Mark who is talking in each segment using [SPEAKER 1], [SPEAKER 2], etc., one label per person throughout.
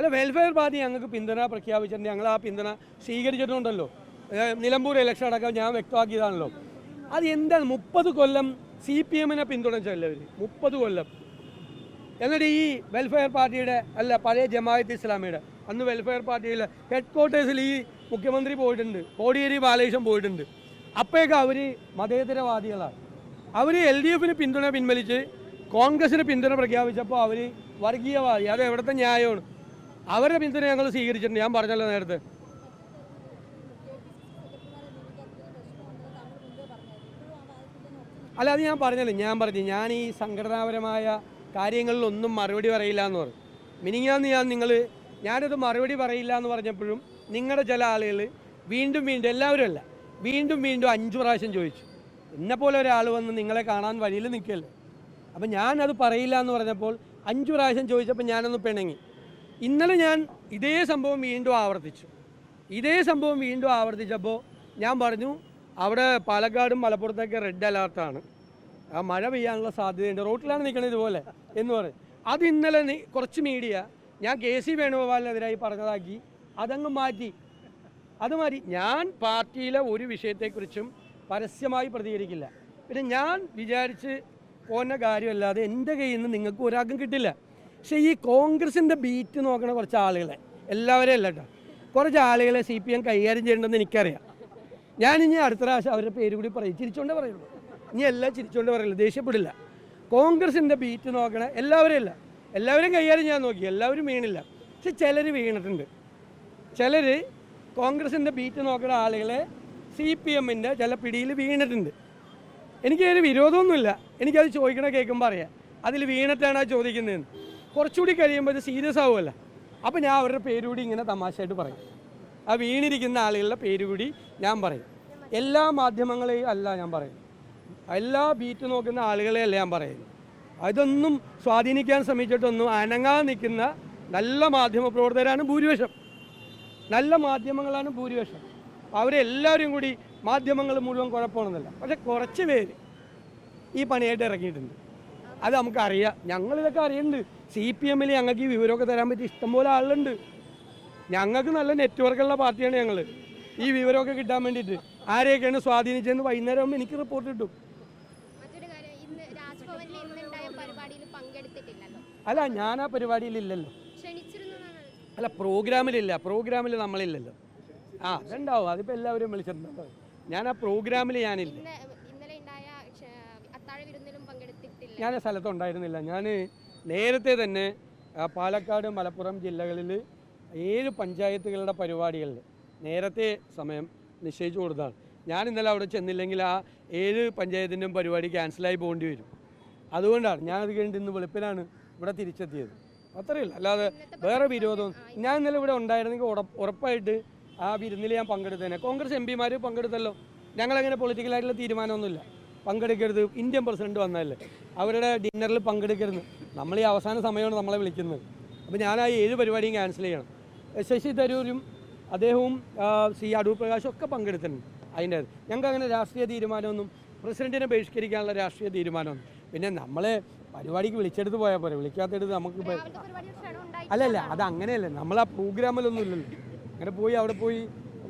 [SPEAKER 1] അല്ല welfare party ഞങ്ങൾക്ക് പിന്തുണ പ്രഖ്യാപിച്ചിട്ടുണ്ട്. ഞങ്ങൾ ആ പിന്തുണ സ്വീകരിച്ചിട്ടുണ്ടല്ലോ. നിലമ്പൂർ ഇലക്ഷൻ അടക്കം ഞാൻ വ്യക്തമാക്കിയതാണല്ലോ. അത് എന്താണ്? മുപ്പത് കൊല്ലം സി പി എമ്മിനെ പിന്തുണച്ചല്ലേ അവർ മുപ്പത് കൊല്ലം. എന്നിട്ട് ഈ വെൽഫെയർ പാർട്ടിയുടെ അല്ല പഴയ ജമാഅത്ത് ഇസ്ലാമിയുടെ അന്ന് വെൽഫെയർ പാർട്ടിയിലെ ഹെഡ് ക്വാർട്ടേഴ്സിൽ ഈ മുഖ്യമന്ത്രി പോയിട്ടുണ്ട്. കോടിയേരി ബാലകൃഷ്ണൻ പോയിട്ടുണ്ട്. അപ്പോഴേക്ക് അവർ മതേതരവാദികളാണ്. അവർ എൽ ഡി എഫിന് പിന്തുണ പിൻവലിച്ച് കോൺഗ്രസിന് പിന്തുണ പ്രഖ്യാപിച്ചപ്പോൾ അവർ വർഗീയവാദി അത് എവിടുത്തെ ന്യായമാണ്? അവരുടെ പിന്തുണ ഞങ്ങൾ സ്വീകരിച്ചിട്ടുണ്ട്. ഞാൻ പറഞ്ഞല്ലോ നേരത്തെ. അല്ല അത് ഞാൻ പറഞ്ഞല്ലോ. ഞാൻ പറഞ്ഞു ഞാൻ ഈ സംഘടനാപരമായ കാര്യങ്ങളിലൊന്നും മറുപടി പറയില്ല എന്ന് പറഞ്ഞു. മിനിങ്ങാന്ന് ഞാൻ നിങ്ങൾ ഞാനത് മറുപടി പറയില്ല എന്ന് പറഞ്ഞപ്പോഴും നിങ്ങളുടെ ചില ആളുകൾ വീണ്ടും വീണ്ടും എല്ലാവരും അല്ല വീണ്ടും വീണ്ടും അഞ്ചു പ്രാവശ്യം ചോദിച്ചു. എന്നെപ്പോലെ ഒരാൾ വന്ന് നിങ്ങളെ കാണാൻ വഴിയിൽ നിൽക്കല്ലേ? അപ്പം ഞാനത് പറയില്ല എന്ന് പറഞ്ഞപ്പോൾ അഞ്ചു പ്രാവശ്യം ചോദിച്ചപ്പോൾ ഞാനൊന്ന് പിണങ്ങി. ഇന്നലെ ഞാൻ ഇതേ സംഭവം വീണ്ടും ആവർത്തിച്ചു. ഇതേ സംഭവം വീണ്ടും ആവർത്തിച്ചപ്പോൾ ഞാൻ പറഞ്ഞു അവിടെ പാലക്കാടും മലപ്പുറത്തൊക്കെ റെഡ് അലേർട്ടാണ് ആ മഴ പെയ്യാനുള്ള സാധ്യതയുണ്ട്. റോട്ടിലാണ് നിൽക്കുന്നത് ഇതുപോലെ എന്ന് പറയും. അത് ഇന്നലെ കുറച്ച് മീഡിയ ഞാൻ കെ സി വേണുഗോപാലിനെതിരായി പറഞ്ഞതാക്കി. അതങ്ങ് മാറ്റി. അത് മാറ്റി. ഞാൻ പാർട്ടിയിലെ ഒരു വിഷയത്തെക്കുറിച്ചും പരസ്യമായി പ്രതികരിക്കില്ല. പിന്നെ ഞാൻ വിചാരിച്ച് പോകുന്ന കാര്യമല്ലാതെ എന്റെ കയ്യിൽ നിന്ന് നിങ്ങൾക്ക് ഒരാൾക്കും കിട്ടില്ല. പക്ഷേ ഈ കോൺഗ്രസിന്റെ ബീറ്റ് നോക്കണ കുറച്ച് ആളുകളെ എല്ലാവരെയും അല്ല കേട്ടോ. കുറച്ച് ആളുകളെ സി പി എം കൈകാര്യം ചെയ്യണമെന്ന് എനിക്കറിയാം. ഞാൻ ഇനി അടുത്ത പ്രാവശ്യം അവരുടെ പേര് കൂടി പറയും. ചിരിച്ചോണ്ടേ പറയുള്ളൂ. ഇനി എല്ലാം ചിരിച്ചോണ്ട് പറയില്ല ദേഷ്യപ്പെടില്ല. കോൺഗ്രസിന്റെ ബീറ്റ് നോക്കണ എല്ലാവരും അല്ല. എല്ലാവരും കൈകാര്യം ചെയ്യാൻ നോക്കി. എല്ലാവരും വീണില്ല. പക്ഷെ ചിലർ വീണിട്ടുണ്ട്. ചിലർ കോൺഗ്രസിന്റെ ബീറ്റ് നോക്കുന്ന ആളുകളെ സി പി എമ്മിന്റെ ചില പിടിയിൽ വീണിട്ടുണ്ട്. എനിക്കതിന് വിരോധമൊന്നുമില്ല. എനിക്കത് ചോദിക്കണ കേൾക്കുമ്പോൾ അറിയാം. അതിൽ വീണിട്ടാണ് ആ ചോദിക്കുന്നതെന്ന്. കുറച്ചുകൂടി കഴിയുമ്പോൾ ഇത് സീരിയസ് ആവുമല്ലോ. അപ്പോൾ ഞാൻ അവരുടെ പേരുകൂടി ഇങ്ങനെ തമാശയായിട്ട് പറയും. ആ വീണിരിക്കുന്ന ആളുകളുടെ പേരുകൂടി ഞാൻ പറയും. എല്ലാ മാധ്യമങ്ങളെയും അല്ല ഞാൻ പറയും. എല്ലാ ബീറ്റ് നോക്കുന്ന ആളുകളെയല്ല ഞാൻ പറയുന്നത് അതൊന്നും സ്വാധീനിക്കാൻ ശ്രമിച്ചിട്ടൊന്നും അനങ്ങാതെ നിൽക്കുന്ന നല്ല മാധ്യമ പ്രവർത്തകരാണ് ഭൂരിപക്ഷം. നല്ല മാധ്യമങ്ങളാണ് ഭൂരിപക്ഷം. അവരെല്ലാവരും കൂടി മാധ്യമങ്ങൾ മുഴുവൻ കുഴപ്പമാണെന്നല്ല. പക്ഷെ കുറച്ച് പേര് ഈ പണിയായിട്ട് ഇറങ്ങിയിട്ടുണ്ട്. അത് നമുക്കറിയാം. ഞങ്ങളിതൊക്കെ അറിയുന്നുണ്ട്. സി പി എമ്മിൽ ഞങ്ങൾക്ക് ഈ വിവരമൊക്കെ തരാൻ പറ്റിയ ഇഷ്ടംപോലെ ആളുണ്ട് ഞങ്ങൾക്ക് നല്ല നെറ്റ്വർക്കുള്ള പാർട്ടിയാണ് ഞങ്ങൾ ഈ വിവരമൊക്കെ കിട്ടാൻ വേണ്ടിയിട്ട്. ആരെയൊക്കെയാണ് സ്വാധീനിച്ചതെന്ന് വൈകുന്നേരം ആകുമ്പോൾ എനിക്ക് റിപ്പോർട്ട് കിട്ടും. അല്ല ഞാൻ ആ പരിപാടിയിലില്ലല്ലോ അല്ല പ്രോഗ്രാമിലില്ല. പ്രോഗ്രാമിൽ നമ്മളില്ലല്ലോ. ആ അതുണ്ടാവും. അതിപ്പോൾ എല്ലാവരും വിളിച്ചിട്ടുണ്ടാവും. ഞാൻ ആ പ്രോഗ്രാമിൽ ഞാനില്ല ഞാൻ സ്ഥലത്ത് സ്ഥലത്തുണ്ടായിരുന്നില്ല ഞാൻ നേരത്തെ തന്നെ പാലക്കാട് മലപ്പുറം ജില്ലകളിൽ ഏഴ് പഞ്ചായത്തുകളുടെ പരിപാടികളിൽ നേരത്തെ സമയം നിശ്ചയിച്ചു കൊടുത്താണ് ഞാൻ ഇന്നലെ അവിടെ ചെന്നില്ലെങ്കിൽ ആ ഏഴ് പഞ്ചായത്തിന്റെയും പരിപാടി ക്യാൻസലായി പോകേണ്ടി വരും. അതുകൊണ്ടാണ് ഞാനത് കഴിഞ്ഞിട്ട് ഇന്ന് വെളുപ്പിനാണ് ഇവിടെ തിരിച്ചെത്തിയത്. അത്രയില്ല അല്ലാതെ വേറെ വിരോധം ഞാൻ ഇന്നലെ ഇവിടെ ഉണ്ടായിരുന്നെങ്കിൽ ഉറപ്പ് ഉറപ്പായിട്ട് ആ വിരുന്നിൽ ഞാൻ പങ്കെടുത്തേനെ കോൺഗ്രസ് എം പിമാർ പങ്കെടുത്തല്ലോ. ഞങ്ങളങ്ങനെ പൊളിറ്റിക്കലായിട്ടുള്ള തീരുമാനമൊന്നുമില്ല. പങ്കെടുക്കരുത്. ഇന്ത്യൻ പ്രസിഡന്റ് വന്നതല്ലേ? അവരുടെ ഡിന്നറിൽ പങ്കെടുക്കരുത്. നമ്മൾ ഈ അവസാന സമയമാണ് നമ്മളെ വിളിക്കുന്നത്. അപ്പോൾ ഞാൻ ആ ഏഴ് പരിപാടിയും ക്യാൻസൽ ചെയ്യണം. ശശി തരൂരും അദ്ദേഹവും സി അടൂർ പ്രകാശും ഒക്കെ പങ്കെടുത്തിട്ടുണ്ട്. അതിന്റെ ഞങ്ങൾക്ക് അങ്ങനെ രാഷ്ട്രീയ തീരുമാനമൊന്നും പ്രസിഡന്റിനെ ബഹിഷ്കരിക്കാനുള്ള രാഷ്ട്രീയ തീരുമാനമൊന്നും. പിന്നെ നമ്മളെ പരിപാടിക്ക് വിളിച്ചെടുത്ത് പോയാൽ പോരെ. വിളിക്കാത്തെടുത്ത് നമുക്ക് അല്ലല്ല അത് അങ്ങനെയല്ല. നമ്മൾ ആ പ്രോഗ്രാമിലൊന്നും ഇല്ലല്ലോ. അങ്ങനെ പോയി അവിടെ പോയി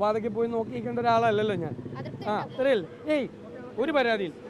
[SPEAKER 1] വാതയ്ക്ക് പോയി നോക്കി നിൽക്കേണ്ട ഒരാളല്ലല്ലോ ഞാൻ. ആ അത്രയല്ലേ ഏയ് ഒരു പരാതിയില്ല